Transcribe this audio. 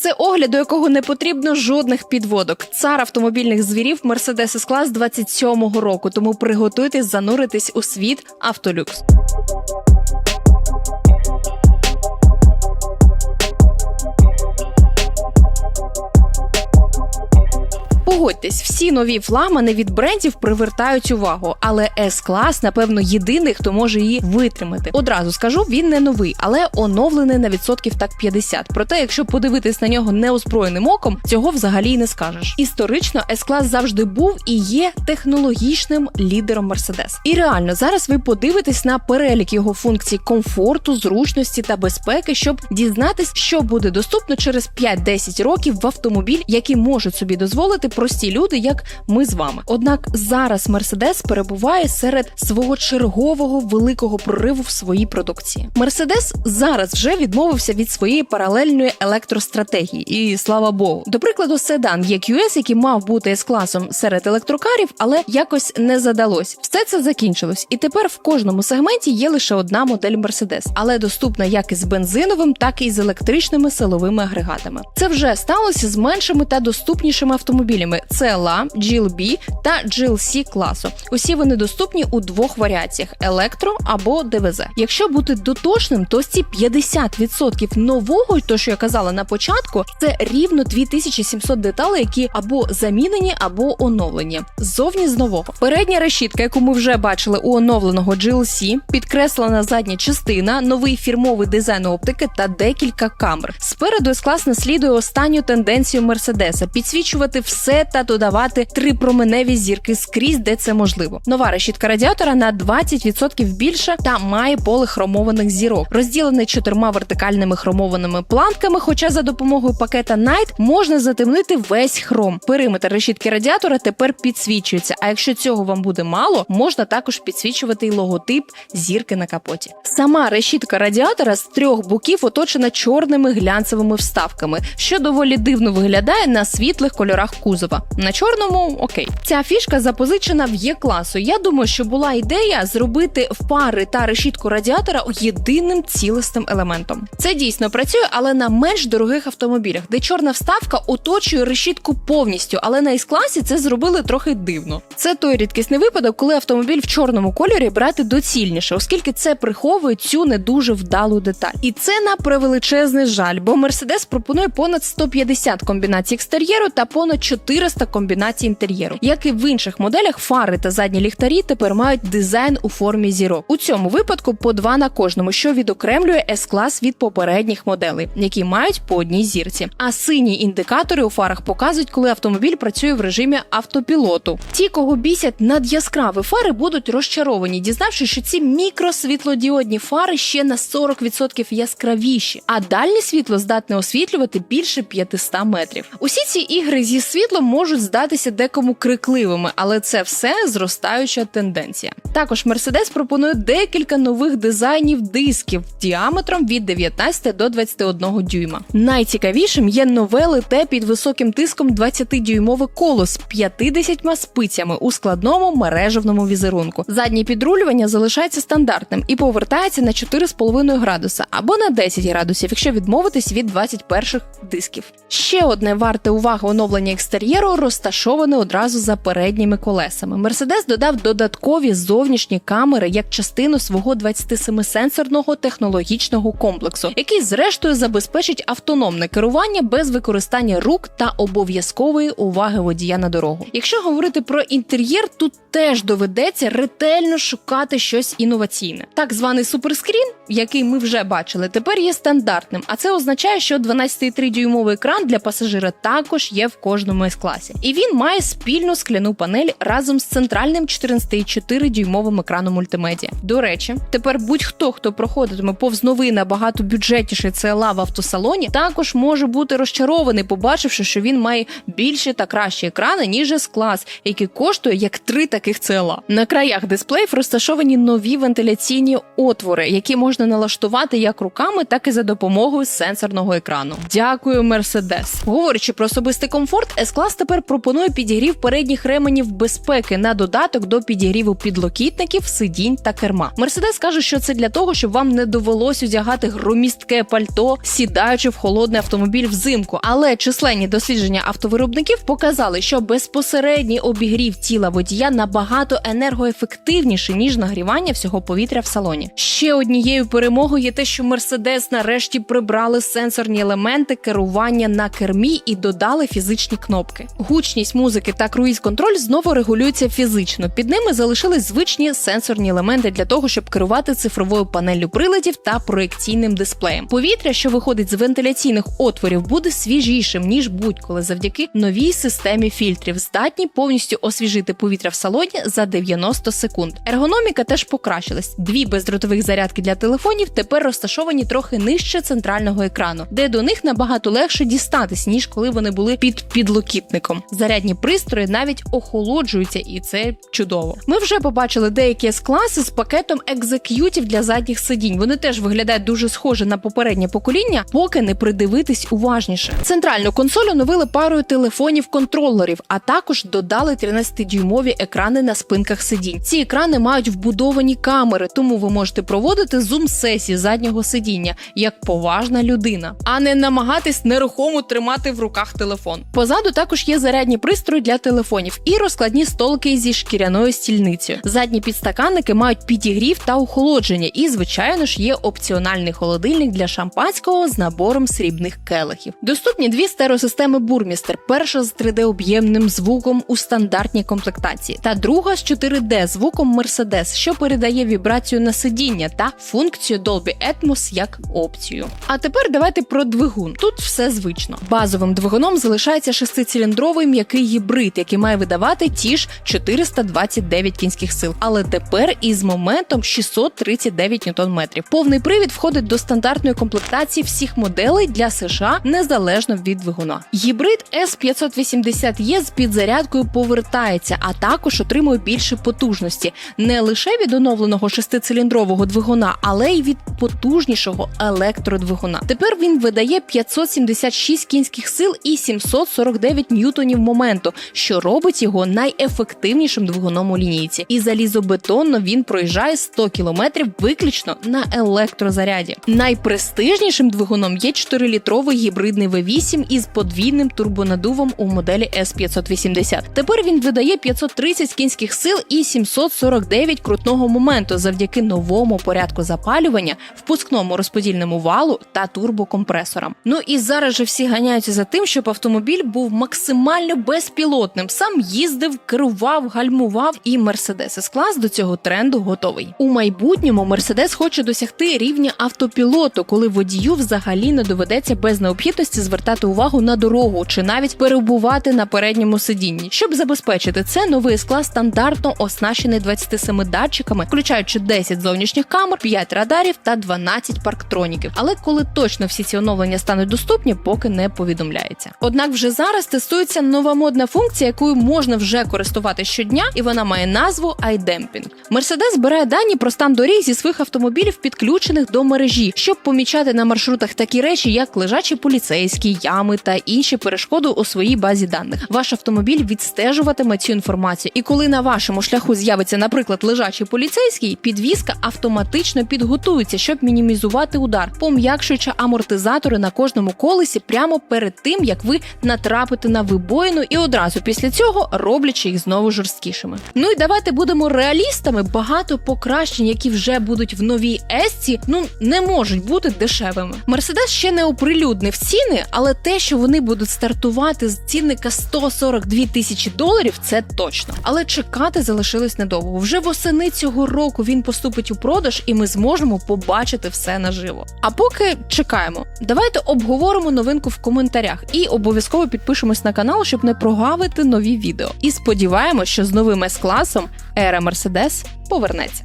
Це огляд, до якого не потрібно жодних підводок. Цар автомобільних звірів Mercedes S-Class 27-го року. Тому приготуйтесь зануритись у світ автолюкс. Погодьтесь, всі нові флагмани від брендів привертають увагу, але S-клас, напевно, єдиний, хто може її витримати. Одразу скажу, він не новий, але оновлений на відсотків так 50. Проте, якщо подивитись на нього неозброєним оком, цього взагалі не скажеш. Історично S-клас завжди був і є технологічним лідером Mercedes. І реально зараз ви подивитесь на перелік його функцій комфорту, зручності та безпеки, щоб дізнатись, що буде доступно через 5-10 років в автомобіль, який можуть собі дозволити прості люди, як ми з вами. Однак зараз Mercedes перебуває серед свого чергового великого прориву в своїй продукції. Mercedes зараз вже відмовився від своєї паралельної електростратегії, і слава Богу. До прикладу, седан EQS, який мав бути з класом серед електрокарів, але якось не задалось. Все це закінчилось, і тепер в кожному сегменті є лише одна модель Mercedes, але доступна як із бензиновим, так і з електричними силовими агрегатами. Це вже сталося з меншими та доступнішими автомобілями CLA, GLB та GLC класу. Усі вони доступні у двох варіаціях: електро або ДВЗ. Якщо бути дотошним, то ці 50% нового, то що я казала на початку, це рівно 2700 деталей, які або замінені, або оновлені. Ззовні з нового. Передня решітка, яку ми вже бачили у оновленого GLC, підкреслена задня частина, новий фірмовий дизайн оптики та декілька камер. Спереду S-клас наслідує останню тенденцію Мерседеса підсвічувати все та додавати три променеві зірки скрізь, де це можливо. Нова решітка радіатора на 20% більша та має поле хромованих зірок, розділений чотирма вертикальними хромованими планками. Хоча за допомогою пакета Night можна затемнити весь хром. Периметр решітки радіатора тепер підсвічується. А якщо цього вам буде мало, можна також підсвічувати й логотип зірки на капоті. Сама решітка радіатора з трьох боків оточена чорними глянцевими вставками, що доволі дивно виглядає на світлих кольорах кузова. На чорному окей. Ця фішка запозичена в Є класу. Я думаю, що була ідея зробити фари та решітку радіатора єдиним цілісним елементом. Це дійсно працює, але на менш дорогих автомобілях, де чорна вставка оточує решітку повністю, але на S-класі це зробили трохи дивно. Це той рідкісний випадок, коли автомобіль в чорному кольорі брати доцільніше, оскільки це приховує цю не дуже вдалу деталь. І це на превеличезний жаль, бо Mercedes пропонує понад 150 комбінацій екстер'єру та понад 400 комбінацій інтер'єру. Як і в інших моделях, фари та задні ліхтарі тепер мають дизайн у формі зірок. У цьому випадку по два на кожному, що відокремлює S-клас від попередніх моделей, які мають по одній зірці. А сині індикатори у фарах показують, коли автомобіль працює в режимі автопілоту. Ті, кого бісять надяскраві фари, будуть розчаровані, дізнавшись, що ці мікросвітлодіодні фари ще на 40% яскравіші, а дальнє світло здатне освітлювати більше 500 метрів. Усі ці ігри зі світлом можуть здатися декому крикливими, але це все зростаюча тенденція. Також Mercedes пропонує декілька нових дизайнів дисків діаметром від 19 до 21 дюйма. Найцікавішим є нове лите під високим тиском 20-дюймове коло з 50 спицями у складному мережевному візерунку. Заднє підрулювання залишається стандартним і повертається на 4,5 градуса або на 10 градусів, якщо відмовитись від 21 дисків. Ще одне варте уваги оновлення екстер'єру розташоване одразу за передніми колесами. Mercedes додав додаткові зовнішні камери як частину свого 27-сенсорного технологічного комплексу, який зрештою забезпечить автономне керування без використання рук та обов'язкової уваги водія на дорогу. Якщо говорити про інтер'єр, тут теж доведеться ретельно шукати щось інноваційне. Так званий суперскрін, який ми вже бачили, тепер є стандартним, а це означає, що 12,3-дюймовий екран для пасажира також є в кожному із класі, і він має спільну скляну панель разом з центральним 14,4-дюймовим екраном мультимедіа. До речі, тепер будь-хто, хто проходитиме повз новий набагато бюджетніший CLA в автосалоні, також може бути розчарований, побачивши, що він має більші та кращі екрани ніж S-клас, який коштує як три таких CLA. На краях дисплеїв розташовані нові вентиляційні отвори, які можна можна налаштувати як руками, так і за допомогою сенсорного екрану. Дякую, Мерседес. Говорячи про особистий комфорт, S-Class тепер пропонує підігрів передніх ременів безпеки на додаток до підігріву підлокітників, сидінь та керма. Мерседес каже, що це для того, щоб вам не довелось одягати громістке пальто, сідаючи в холодний автомобіль взимку. Але численні дослідження автовиробників показали, що безпосередній обігрів тіла водія набагато енергоефективніший ніж нагрівання всього повітря в салоні. Ще однією перемогою є те, що Мерседес нарешті прибрали сенсорні елементи керування на кермі і додали фізичні кнопки. Гучність музики та круїз-контроль знову регулюються фізично. Під ними залишились звичні сенсорні елементи для того, щоб керувати цифровою панеллю приладів та проекційним дисплеєм. Повітря, що виходить з вентиляційних отворів, буде свіжішим ніж будь-коли завдяки новій системі фільтрів, здатні повністю освіжити повітря в салоні за 90 секунд. Ергономіка теж покращилась. Дві бездротових зарядки для телефонів тепер розташовані трохи нижче центрального екрану, де до них набагато легше дістатись, ніж коли вони були під підлокітником. Зарядні пристрої навіть охолоджуються, і це чудово. Ми вже побачили деякі S-класи з пакетом екзек'ютів для задніх сидінь. Вони теж виглядають дуже схоже на попереднє покоління, поки не придивитись уважніше. Центральну консоль оновили парою телефонів-контролерів, а також додали 13-дюймові екрани на спинках сидінь. Ці екрани мають вбудовані камери, тому ви можете проводити зум-сесії заднього сидіння як поважна людина, а не намагатись нерухомо тримати в руках телефон. Позаду також є зарядні пристрої для телефонів і розкладні столики зі шкіряною стільницею. Задні підстаканники мають підігрів та охолодження, і, звичайно ж, є опціональний холодильник для шампанського з набором срібних келихів. Доступні дві стереосистеми Бурмістер: перша з 3D-об'ємним звуком у стандартній комплектації, та друга з 4D звуком Mercedes, що передає вібрацію на сидіння та функцію Dolby Atmos як опцію. А тепер давайте про двигун. Тут все звично. Базовим двигуном залишається шестициліндровий м'який гібрид, який має видавати ті ж 429 кінських сил, але тепер із моментом 639 Нм. Повний привід входить до стандартної комплектації всіх моделей для США незалежно від двигуна. Гібрид S580E з підзарядкою повертається, а також отримує більше потужності не лише від оновленого шестициліндрового двигуна, але й від потужнішого електродвигуна. Тепер він видає 576 кінських сил і 749 ньютонів моменту, що робить його найефективнішим двигуном у лінійці. І залізобетонно він проїжджає 100 км виключно на електрозаряді. Найпрестижнішим двигуном є 4-літровий гібридний V8 із подвійним турбонадувом у моделі S580. Тепер він видає 530 кінських сил і 749 крутного моменту завдяки новому порядку запалювання, впускному розподільному валу та турбокомпресорам. Ну і зараз же всі ганяються за тим, щоб автомобіль був максимально безпілотним. Сам їздив, керував, гальмував, і Mercedes S-Class до цього тренду готовий. У майбутньому Mercedes хоче досягти рівня автопілоту, коли водію взагалі не доведеться без необхідності звертати увагу на дорогу чи навіть перебувати на передньому сидінні. Щоб забезпечити це, новий S-Class стандартно оснащений 27 датчиками, включаючи 10 зовнішніх камер, 5 радарів та 12 парктроніків. Але коли точно всі ці оновлення стануть доступні, поки не повідомляється. Однак вже зараз тестується нова модна функція, якою можна вже користувати щодня, і вона має назву iDamping. Mercedes збирає дані про стан доріг зі своїх автомобілів, підключених до мережі, щоб помічати на маршрутах такі речі, як лежачі поліцейські, ями та інші перешкоди у своїй базі даних. Ваш автомобіль відстежуватиме цю інформацію, і коли на вашому шляху з'явиться, наприклад, лежачий поліцейський, підвізка автоматично підготується, щоб мінімізувати удар, пом'якшуючи амортизатори на кожному колесі прямо перед тим, як ви натрапите на вибоїну, і одразу після цього роблячи їх знову жорсткішими. Ну і давайте будемо реалістами. Багато покращень, які вже будуть в новій Есці, ну не можуть бути дешевими. Мерседес ще не оприлюднив ціни, але те, що вони будуть стартувати з цінника 142 тисячі доларів, це точно. Але чекати залишилось недовго. Вже восени цього року він поступить у продаж, і ми зможемо побачити все наживо. А поки чекаємо, давайте обговоримо новинку в коментарях і обов'язково підпишемось на канал, щоб не прогавити нові відео. І сподіваємось, що з новим С-класом ера Мерседес повернеться.